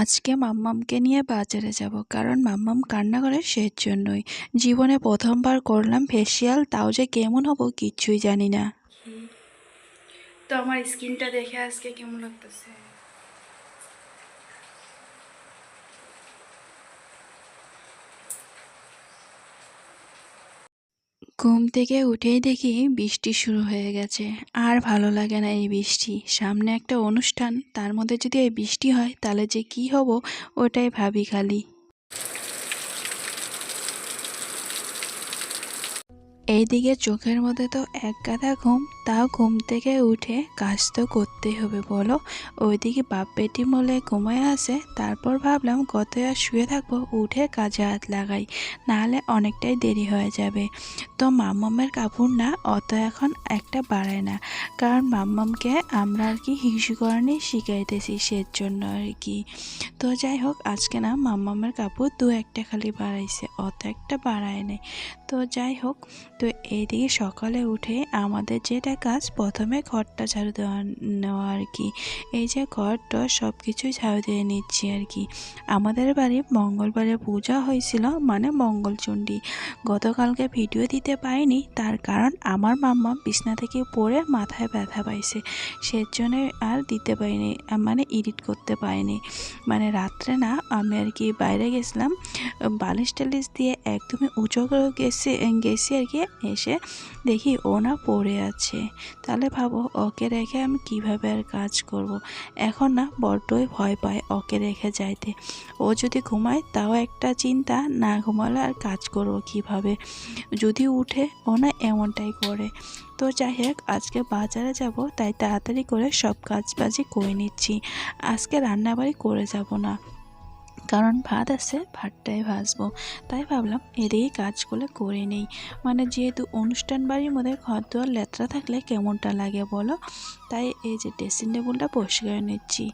আজকে মাম্মামকে নিয়ে বাজারে যাব, কারণ মাম্মাম কান্না করে সের জন্যই জীবনে প্রথমবার করলাম ফেসিয়াল তাও যে কেমন হব কিচ্ছুই জানি না। তো আমার স্কিনটা দেখে আজকে কেমন লাগতেছে? ঘুম থেকে উঠেই দেখি বৃষ্টি শুরু হয়ে গেছে। আর ভালো লাগে না এই বৃষ্টি। সামনে একটা অনুষ্ঠান, তার মধ্যে যদি এই বৃষ্টি হয়, তাহলে যে কি হব, ওটাই ভাবি খালি। এইদিকে চোখের মধ্যে তো এক গাদা ঘুম তাও ঘুম থেকে উঠে কাজ তো করতেই হবে, বলো। ওইদিকে বাপ বেটি মলে ঘুমায় আসে তারপর ভাবলাম কত আর শুয়ে থাকব, উঠে কাজে হাত লাগাই, নাহলে অনেকটাই দেরি হয়ে যাবে। তো মাম্মামের কাপড় না, অত এখন একটা বাড়ায় না। কারণ মাম্মামকে আমরা আর কি হিসুকরণে শিখাইতেছি সের জন্য আর কি। তো যাই হোক, আজকে না মাম্মামের কাপড় দু একটা খালি বাড়াইছে, অত একটা বাড়ায় নেই। তো যাই হোক, তো এইদিকে সকালে উঠে আমাদের যেটা কাজ প্রথমে ঘরটা ঝাড়ু দেওয়া, নেওয়া আর কি। এই যে ঘর টর সব কিছুই ঝাড়ু দিয়ে নিচ্ছি আর কি। আমাদের বাড়ি মঙ্গলবারে পূজা হয়েছিল মানে মঙ্গলচণ্ডী। গতকালকে ভিডিও দিতে পারিনি, তার কারণ আমার মাম্মা বিছনা থেকে পড়ে মাথায় ব্যথা পাইছে, সেজন্য আর দিতে পারিনি মানে এডিট করতে পারিনি। মানে রাত্রে না, আমি আর কি বাইরে গেছিলাম, বালিশ টালিশ দিয়ে একদমই উঁচু করে গেছে, গেছি আর কি, এসে দেখি ও না পড়ে আছে। তাহলে ভাবো, ওকে রেখে আমি কীভাবে আর কাজ করব। এখন না, বড্ডই ভয় পায় ওকে রেখে যাইতে। ও যদি ঘুমায়, তাও একটা চিন্তা, না ঘুমালে আর কাজ করব কীভাবে? যদি উঠে, ও না এমনটাই করে। তো যাই হোক, আজকে বাজারে যাব, তাই তাড়াতাড়ি করে সব কাজ বাজি করে নিচ্ছি। আজকে রান্নাবাড়ি করে যাব না। কারণ ভাত আছে, ভাতটাই ভাজবো। তাই ভাবলাম এদিকে কাজগুলো করে নেই। মানে যেহেতু অনুষ্ঠান বাড়ির মধ্যে ঘর দুয়ার লেত্রা থাকলে কেমনটা লাগে বলো? তাই এই যে ড্রেসিং টেবিলটা পরিষ্কার নিচ্ছি।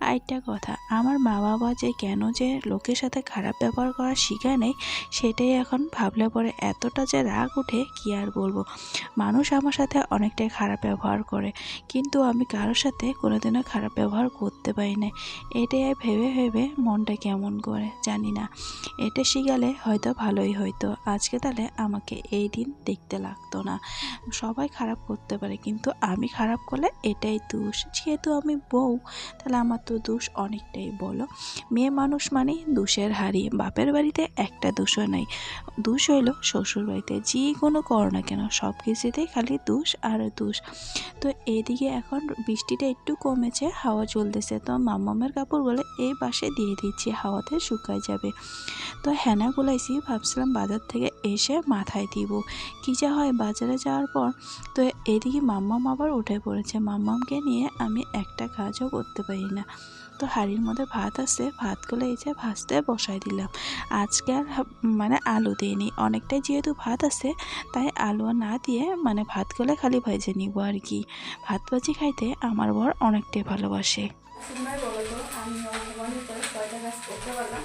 আর একটা কথা, আমার মা বাবা যে কেন যে লোকের সাথে খারাপ ব্যবহার করা শিখায় নেই, সেটাই এখন ভাবলে পরে এতটা যে রাগ উঠে কি আর বলব? মানুষ আমার সাথে অনেকটাই খারাপ ব্যবহার করে, কিন্তু আমি কারোর সাথে কোনোদিনও খারাপ ব্যবহার করতে পারি না এটাই ভেবে ভেবে মনটা কেমন করে, জানি না। এটা শিখালে হয়তো ভালোই হইতো। আজকে তাহলে আমাকে এই দিন দেখতে লাগতো না। সবাই খারাপ করতে পারে, কিন্তু আমি খারাপ করলে এটাই দোষ। যেহেতু আমি বউ, তাহলে আমার তো দোষ অনেকটাই, বলো? মেয়ে মানুষ মানে দোষের হারি। বাপের বাড়িতে একটা দোষও নাই। দোষ হইল শ্বশুর বাড়িতে। যে কোনো করো না কেন, সব কিছুতেই খালি দোষ আর দোষ। তো এইদিকে এখন বৃষ্টিটা একটু কমেছে, হাওয়া চলতেছে। তো মামামের কাপড়গুলো এই পাশে দিয়ে দিচ্ছি হাওয়াতে শুকায় যাবে। তো হেনা গুলাইছি ভাবছিলাম বাজার থেকে এসে মাথায় দিব। কী যা হয়, বাজারে যাওয়ার পর তো এদিকে মাম্মাম আবার উঠে পড়েছে। মাম্মামকে নিয়ে আমি একটা কাজও করতে পারি না। তো হাঁড়ির মধ্যে ভাত আছে, ভাতগুলো এই যে ভাজতে বসাই দিলাম। আজকে আর মানে আলু দিইনি। অনেকটাই যেহেতু ভাত আছে, তাই আলু না দিয়ে মানে ভাতগুলো খালি ভেজে নিব আর কি। ভাত ভাজি খাইতে আমার বর অনেকটাই ভালোবাসে তোমরাই বলো তো আমি অনেক করে কয়টা কাজ করতে পারলাম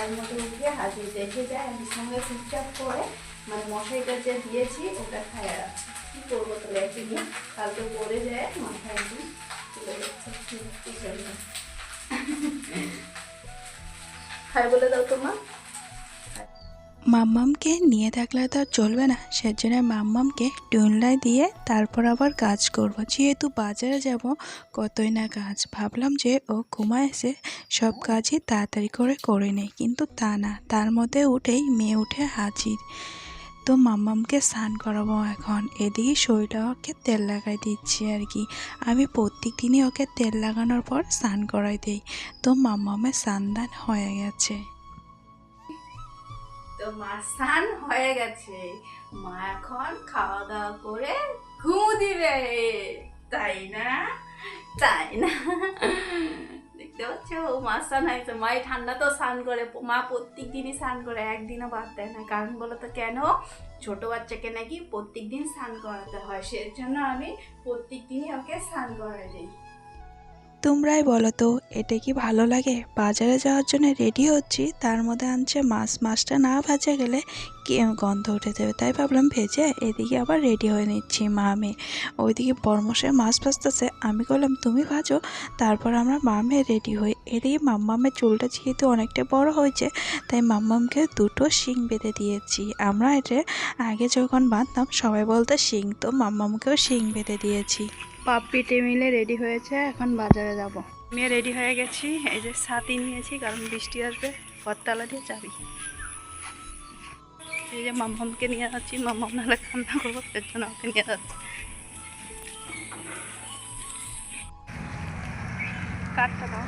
তার মধ্যে উঠে হাজির দেখে যায়, আমি সঙ্গে চুপচাপ করে মানে মশাইটা যে দিয়েছি, ওটা খাইয়ে রাখছি। কী করব তাহলে নিয়ে কালকে পরে যায়, মাথায় একদিন চলে যাচ্ছে। খাই বলে দাও তোমার মাম্মামকে নিয়ে থাকলে তো চলবে না। সেজন্য মাম্মামকে টুনলাই দিয়ে তারপর আবার কাজ করব। যেহেতু বাজারে যাব, কতই না কাজ। ভাবলাম যে ও ঘুমায় এসে সব কাজই তাড়াতাড়ি করে করে নেই। কিন্তু তা না, তার মধ্যে উঠেই মেয়ে উঠে হাজির। তো মাম্মামকে স্নান করাবো এখন। এদিকে শরীরটা ওকে তেল লাগাই দিচ্ছি আর কি। আমি প্রত্যেক দিনই ওকে তেল লাগানোর পর স্নান করাই দিই। তো মাম্মামের স্নান দান হয়ে গেছে। তো মা স্নান হয়ে গেছে। মা এখন খাওয়া দাওয়া করে ঘুম দিবে। তাই না? তাই না? দেখতে পাচ্ছ? মা স্নান হয়েছে মা ঠান্ডা তো স্নান করে। মা প্রত্যেক দিনই স্নান করে, একদিনও বাদ দেয় না। কারণ বলো তো কেন? ছোট বাচ্চাকে নাকি প্রত্যেক দিন স্নান করাতে হয়। সেজন্য আমি প্রত্যেক দিনই ওকে স্নান করাই দিই। তোমরাই বলো তো এটা কি ভালো লাগে? বাজারে যাওয়ার জন্য রেডি হচ্ছি, তার মধ্যে আনছে মাছ। মাছটা না ভাজা গেলে কি গন্ধ উঠে যাবে তাই ভাবলাম ভেজে এদিকে আবার রেডি হয়ে নিচ্ছি, মা মেয়ে ওইদিকে বরমশাই মাছ ভাজতেছে, আমি বললাম, তুমি ভাজো। তারপর আমরা মামে রেডি হই। এদিকে মাম্মামের চুলটা যেহেতু অনেকটা বড় হয়েছে, তাই মাম্মামকে দুটো শিং বেঁধে দিয়েছি। আমরা এটা আগে যখন বাঁধতাম, সবাই বলতো শিং, তো মাম্মামকেও শিং বেঁধে দিয়েছি। পাপ্পিটে মিলে রেডি হয়েছে, এখন বাজারে যাব। আমি রেডি হয়ে গেছি, এই যে ছাতি নিয়েছি, কারণ বৃষ্টি আসবে ঘরতলা দিয়ে যাবি। এই যে মাম্মামকে নিয়ে যাচ্ছি মাম্মাম নাহলে কান্না করব, এর জন্য ওকে নিয়ে যাচ্ছি। কাঠটা দাও?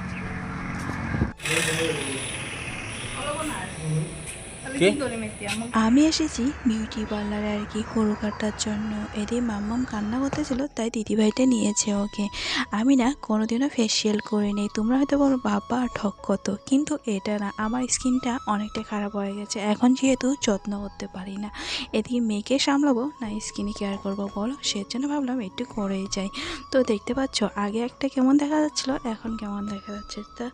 আমি এসেছি বিউটি পার্লারে আর কি হরু কাটার জন্য। এদিকে মাম্মাম কান্না করতেছিল, তাই দিদিভাইটা নিয়েছে ওকে। আমি না কোনোদিনও ফেসিয়াল করিনি। তোমরা হয়তো বলো, বাবা, ঠক কত? কিন্তু এটা না, আমার স্কিনটা অনেকটা খারাপ হয়ে গেছে। এখন যেহেতু যত্ন করতে পারি না, এদিকে মেয়েকে সামলাবো না স্কিনে কেয়ার করব বলো? সেজন্য ভাবলাম একটু করেই যাই। তো দেখতে পাচ্ছ, আগে একটা কেমন দেখা যাচ্ছিল, এখন কেমন দেখা যাচ্ছে? তা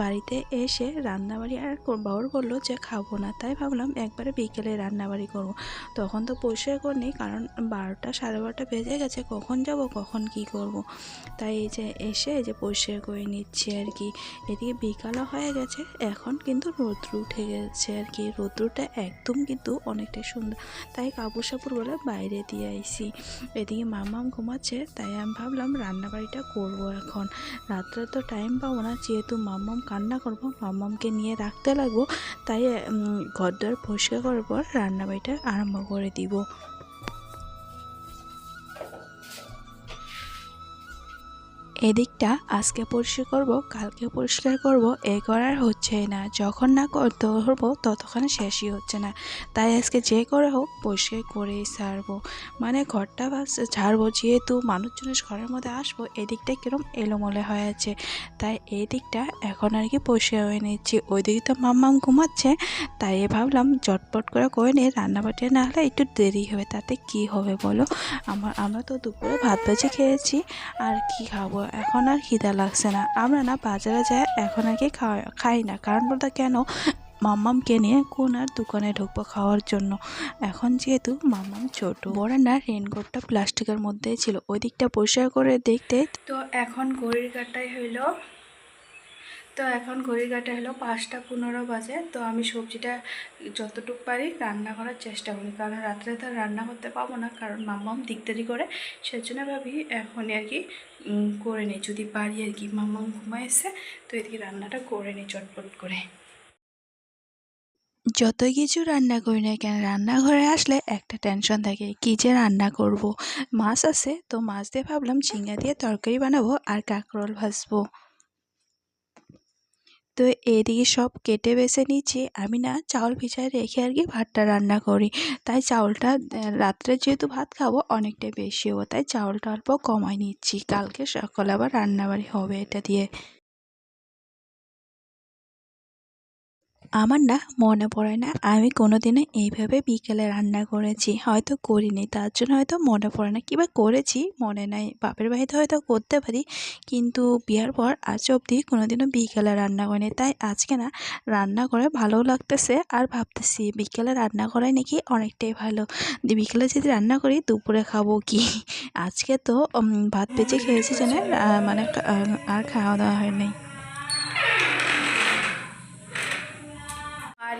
বাড়িতে এসে রান্নাবাড়ি আর বাবুর বলল যে খাব না, তাই ভাবলাম একবারে বিকেলে রান্নাবাড়ি করব। তখন তো পরিষ্কার করিনি কারণ বারোটা সাড়ে বারোটা বেজে গেছে, কখন যাব, কখন কি করব। তাই এই যে এসে এই যে পরিষ্কার করে নিচ্ছি আর কি। এদিকে বিকালও হয়ে গেছে, এখন কিন্তু রৌদ্র উঠে গেছে আর কি। রৌদ্রটা একদম কিন্তু অনেকটাই সুন্দর, তাই কাপড় সাপড় বলে বাইরে দিয়ে আইসি। এদিকে মামাম ঘুমাচ্ছে, তাই আমি ভাবলাম রান্নাবাড়িটা করব এখন। রাত্রে তো টাইম পাবো না, যেহেতু মাম্মাম কান্না করব মাম্মামকে নিয়ে রাখতে লাগবো তাই উম, ঘরদোর পরিষ্কার করার পর রান্নাবাড়িটা আরম্ভ করে দিব। এদিকটা আজকে পরিষ্কার করব কালকে পরিষ্কার করব, এ করার হচ্ছে না। যখন না হব ততক্ষণ শেষই হচ্ছে না। তাই আজকে যে করে হোক, পরিষ্কার করেই ছাড়বো। মানে ঘরটা ভাবছে ঝাড়বো, যেহেতু মানুষজনের ঘরের মধ্যে আসব, এদিকটা কিরম এলোমলে হয়ে আছে। তাই এই দিকটা এখন আর কি পরিষ্কার হয়ে নিচ্ছি। ওইদিকে তো মাম্মাম ঘুমাচ্ছে, তাই ভাবলাম চটপট করে করে নিয়ে রান্নাবাটি না হলে একটু দেরি হবে। তাতে কি হবে বলো? আমার, আমরা তো দুপুরে ভাত ভাজি খেয়েছি, আর কি খাব? এখন আর খিদা লাগছে না। আমরা না বাজারে যাই, এখন আর কি খাওয়া খাই না। কারণ বলতে কেন? মাম্মামকে নিয়ে কোন আর দোকানে ঢুকবো খাওয়ার জন্য। এখন যেহেতু মাম্মাম ছোট না রেনকোটটা প্লাস্টিকের মধ্যেই ছিল। ওই দিকটা পরিষ্কার করে দেখতে তো এখন ঘড়ির কাটাই হইল তো এখন ঘড়ির কাটা হলো পাঁচটা পনেরো বাজে, তো আমি সবজিটা যতটুকু পারি রান্না করার চেষ্টা করি, কারণ রাত্রে তো রান্না করতে পাবো না, কারণ মাম্মাম দিকদারি করে, সেজন্য ভাবি এখন আর কি করে নিই, যদি পারি আর কি, মাম্মাম এসে তো এদিকে রান্নাটা করে নিই চটপট করে। যত কিছু রান্না করি না কেন, রান্নাঘরে আসলে একটা টেনশন থাকে, কী যে রান্না করব? মাছ আছে, তো মাছ দিয়ে ভাবলাম ঝিঙ্গা দিয়ে তরকারি বানাবো আর কাঁকরোল ভাজবো। তো এদিকে সব কেটে বেছে নিচ্ছি। আমি না চাউল ভিজায় রেখে আর কি ভাতটা রান্না করি। তাই চাউলটা রাত্রে যেহেতু ভাত খাব, অনেকটাই বেশি হব। তাই চাউলটা অল্প কমাই নিচ্ছি। কালকে সকালে আবার রান্নাবাড়ি হবে এটা দিয়ে। আমার না মনে পড়ে না। আমি কোনোদিনও এইভাবে বিকেলে রান্না করেছি হয়তো করিনি। তার জন্য হয়তো মনে পড়ে না। কিংবা করেছি মনে নাই। বাপের বাড়িতে হয়তো করতে পারি কিন্তু বিয়ার পর আজ অবধি কোনোদিনও বিকেলে রান্না করিনি। তাই আজকে না রান্না করে ভালোও লাগতেছে আর ভাবতেছি বিকেলে রান্না করাই নাকি অনেকটাই ভালো। বিকেলে যদি রান্না করি দুপুরে খাব কি? আজকে তো ভাত বেঁচে খেয়েছি আহ, মানে আর খাওয়া দাওয়া হয়নি আর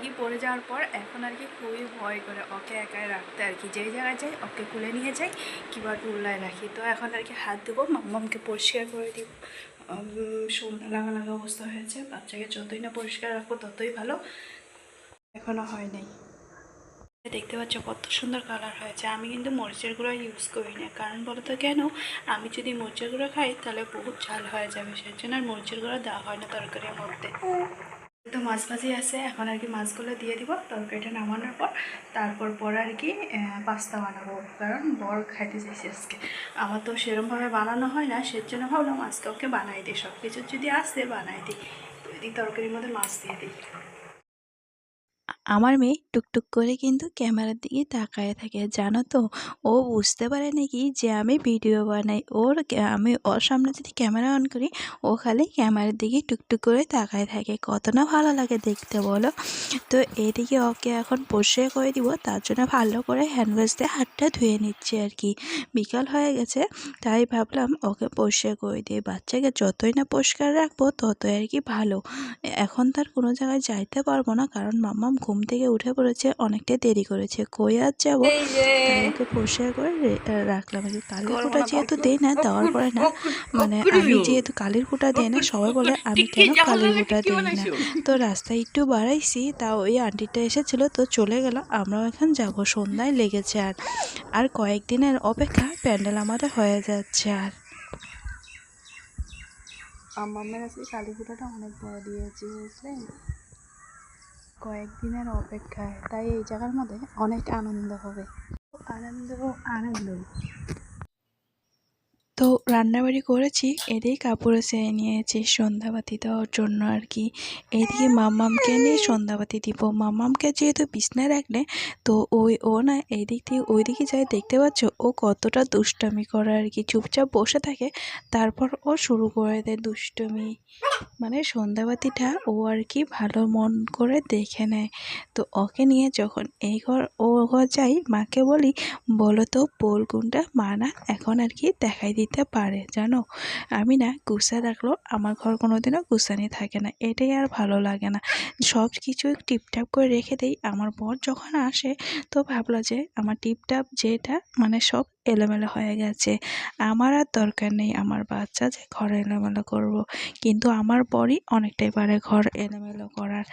কি পড়ে যাওয়ার পর এখন আর কি খুবই ভয় করে, ওকে একাই রাখতে আর কি। যেই জায়গায় যাই, ওকে কুলে নিয়ে যাই কিংবা টুল্লায় রাখি। তো এখন আর কি হাত দেবো মাম্মামকে পরিষ্কার করে দিব। সন্ধ্যা লাগা লাগা অবস্থা হয়েছে, বাচ্চাকে যতই না পরিষ্কার রাখব, ততই ভালো। এখনও হয় নাই। দেখতে পাচ্ছ কত সুন্দর কালার হয়েছে। আমি কিন্তু মরিচের গুঁড়ো ইউজ করি না। কারণ বলতো কেন? আমি যদি মরিচের গুঁড়ো খাই, তাহলে বহুত ঝাল হয়ে যাবে। সেই জন্য আর মরিচের গুঁড়ো দেওয়া হয় না তরকারির মধ্যে। তো মাছ ভাজি আছে, এখন আর কি মাছগুলো দিয়ে দিব, তরকারিটা নামানোর পর, তারপর পর আর কি পাস্তা বানাবো, কারণ বর খাইতে চাইছি আজকে। আমার তো সেরমভাবে বানানো হয় না সের জন্য ভাবলাম আজকে ওকে বানাই দিই সব কিছু যদি আসে বানাই দিই। তো তরকারির মধ্যে মাছ দিয়ে দিই। আমার মেয়ে টুকটুক করে কিন্তু ক্যামেরার দিকে তাকায় থাকে, জানো তো? ও বুঝতে পারে নাকি যে আমি ভিডিও বানাই? ওর আমি ওর সামনে যদি ক্যামেরা অন করি, ও খালি ক্যামেরার দিকে টুকটুক করে তাকায় থাকে। কত না ভালো লাগে দেখতে, বলো? তো এদিকে ওকে এখন পরিষ্কার করে দিব, তার জন্য ভালো করে হ্যান্ড ওয়াশ দিয়ে হাতটা ধুয়ে নিচ্ছি আর কি। বিকাল হয়ে গেছে, তাই ভাবলাম ওকে পরিষ্কার করে দিই। বাচ্চাকে যতই না পরিষ্কার রাখব, ততই আর কি ভালো। এখন তার কোনো জায়গায় যাইতে পারব না, কারণ মাম্মাম ঘুম থেকে উঠে পড়েছে অনেকটা দেরি করেছে। কই আর যাব? ওকে পরিষ্কার করে রাখলাম। কালির করব যেহেতু দেই না দেওয়ার পরে না। মানে আমি যেহেতু কালির ফোঁটা দেই না সবাই বলে আমি কেন কালির ফোঁটা দিই না? তো রাস্তায় একটু বাড়াইছি তা ওই আন্টিটা এসেছিল তো চলে গেল। আমরাও এখন যাব সন্ধ্যায় লেগেছে আর। আর কয়েকদিনের অপেক্ষা প্যান্ডেল আমাদের হয়ে যাচ্ছে আর। আমার আজকে কালী অনেক বড় দিয়েছি বুঝলেন কয়েকদিনের অপেক্ষায় তাই এই জায়গার মধ্যে অনেক আনন্দ হবে। আনন্দ আনন্দ। তো রান্নাবাড়ি করেছি এদিকে কাপড়ে সেরে নিয়েছি। সন্ধ্যাবাতি দেওয়ার জন্য আর কি। এদিকে মাম্মামকে নিয়ে সন্ধ্যাবাতি দিব। মামামকে যেহেতু বিছনায় রাখলে, তো ওই, ও না এই দিক থেকে ওই দিকে যায় দেখতে পাচ্ছ, ও কতটা দুষ্টামি করে আর কি। চুপচাপ বসে থাকে, তারপর ও শুরু করে দেয় দুষ্টমি। মানে সন্ধ্যাবাতিটা ও আর কি ভালো মন করে দেখে নেয়। তো ওকে নিয়ে যখন এই ঘর, ও ঘর যাই, মাকে বলি, বলো তো পোল কোনটা মা না এখন আর কি দেখাই দিতে পারে, জানো? আমি না গুছা রাখলেও আমার ঘর কোনোদিনও গুছানি থাকে না, এটাই আর ভালো লাগে না। সব কিছু টিপটাপ করে রেখে দেই, আমার বর যখন আসে তো ভাবলো যে আমার টিপটাপ যেটা মানে সব এলোমেলো হয়ে গেছে। আমার আর দরকার নেই, আমার বাচ্চা যে ঘর এলোমেলো করব। কিন্তু আমার বরই অনেকটাই পারে ঘর এলোমেলো করার।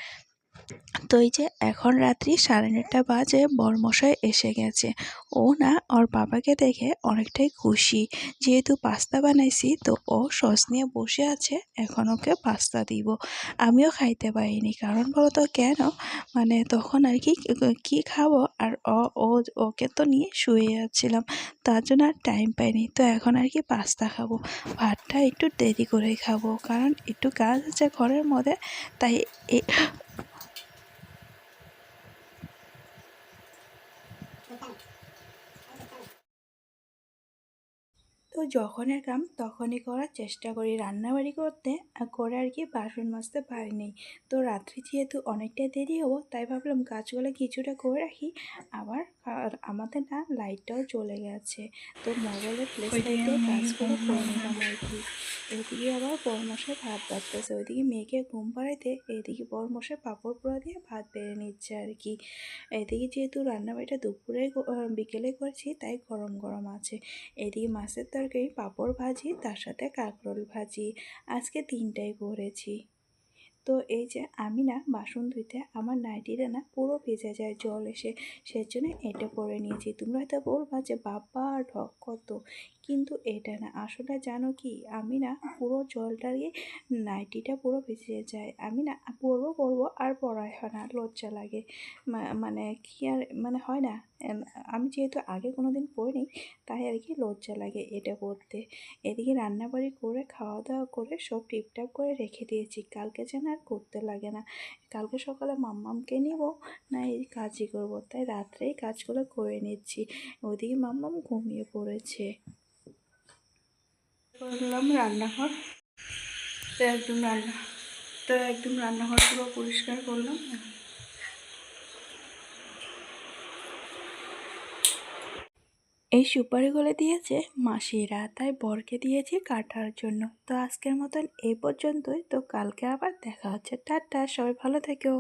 তো এই যে এখন রাত্রি সাড়ে নটা বাজে, বরমশাই এসে গেছে। ও না ওর বাবাকে দেখে অনেকটাই খুশি। যেহেতু পাস্তা বানাইছি, তো ও সস নিয়ে বসে আছে, এখন ওকে পাস্তা দিব। আমিও খাইতে পারিনি, কারণ বলতো কেন? মানে তখন আর কি কি খাব? আর ও, ও- ওকে তো নিয়ে শুয়ে যাচ্ছিলাম তার জন্য আর টাইম পাইনি। তো এখন আর কি পাস্তা খাব। ভাতটা একটু দেরি করে খাব, কারণ একটু কাজ আছে ঘরের মধ্যে, তাই এ- তো যখনের কাম তখনই করার চেষ্টা করি। রান্নাবাড়ি করতে আর করে আর কি বাসন মাজতে পারিনি তো রাত্রি যেহেতু অনেকটা দেরি হব তাই ভাবলাম কাজগুলো কিছুটা করে রাখি। আবার আমাদের না লাইটটাও চলে গেছে। তো মোবাইলের প্লেস লাইটে কাজগুলো করে নিলাম আর কি। এদিকে আবার বরমশাই ভাত বাড়তেছে। ওইদিকে মেয়েকে ঘুম পাড়াইতে এদিকে বরমশাই পাঁপড় পোড়া দিয়ে ভাত বেড়ে নিচ্ছে আর কি। এদিকে যেহেতু রান্নাবাড়িটা দুপুরে বিকেলে করেছি তাই গরম গরম আছে। এদিকে মাছের তরকারি পাঁপড় ভাজি, তার সাথে কাঁকরোল ভাজি। আজকে তিনটাই করেছি। তো এই যে আমি না বাসন ধুইতে আমার নাইটিটা না পুরো ভেজে যায়, জল এসে। সেজন্য এটা পরে নিয়েছি। তোমরা হয়তো বলবা যে বাবা ঢক কত। কিন্তু এটা না। আসলে জানো কি? আমি না পুরো জলটা দিয়ে নাইটিটা পুরো ভেসে যায় আমি না পরবো পরবো আর পরাই হয় না, লজ্জা লাগে। মানে কি আর মানে হয় না। আমি যেহেতু আগে কোনো দিন পরিনি, তাই আর কি লজ্জা লাগে এটা পরতে। এদিকে রান্নাবাড়ি করে খাওয়া দাওয়া করে, সব টিপটাপ করে রেখে দিয়েছি। কালকে যেন আর করতে লাগে না। কালকে সকালে মাম্মামকে নিব, না এই কাজই করব। তাই রাত্রেই কাজগুলো করে নিচ্ছি। ওদিকে মাম্মাম ঘুমিয়ে পড়েছে। করলাম রান্নাঘর। তো একদম রান্না তো একদম রান্নাঘর পুরো পরিষ্কার করলাম। এই সুপারিগুলো দিয়েছে মাসিরা, তাই বরকে দিয়েছি কাটার জন্য। তো আজকের মতন এই পর্যন্তই। তো কালকে আবার দেখা হচ্ছে। টাটা, সবাই ভালো থেকো।